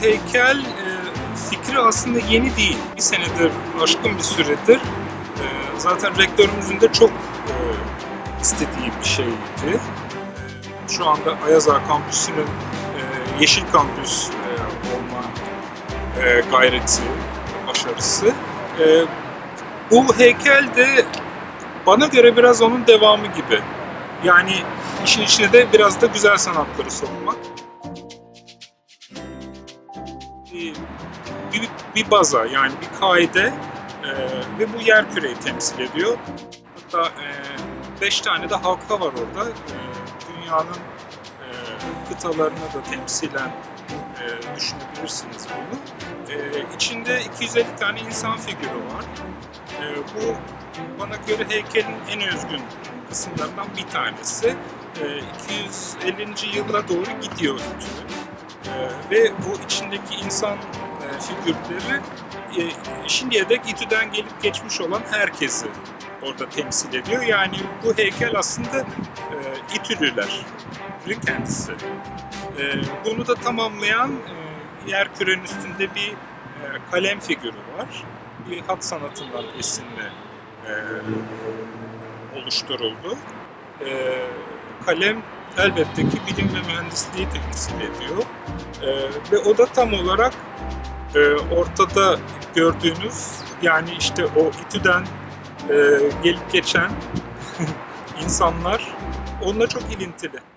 heykel e, fikri aslında yeni değil. Bir senedir, aşkın bir süredir. E, zaten rektörümüzün de çok e, istediği bir şeydi. Şu anda Ayaz Ağa Kampüsü'nün Yeşil Kampüs olma gayreti, başarısı. Bu heykel de bana göre biraz onun devamı gibi. Yani işin içine de biraz da güzel sanatları sokmak. Bir, bir, baza yani bir kaide e, ve bu yer küreyi temsil ediyor. Hatta e, beş tane de halka var orada. E, dünyanın e, kıtalarını da temsilen e, düşünebilirsiniz bunu. E, içinde 250 tane insan figürü var. E, bu bana göre heykelin en özgün kısımlarından bir tanesi. E, 250. yıla doğru gidiyor ütü. E, ve bu içindeki insan e, figürleri e, şimdiye dek İTÜ'den gelip geçmiş olan herkesi orada temsil ediyor. Yani bu heykel aslında e, İTÜ'lülerin kendisi. E, bunu da tamamlayan e, yer kürenin üstünde bir e, kalem figürü var. Bir hat sanatından esinle e, oluşturuldu. E, kalem elbette ki bilim ve mühendisliği temsil ediyor. E, ve o da tam olarak e, ortada gördüğünüz yani işte o İTÜ'den e, gelip geçen insanlar onunla çok ilintili.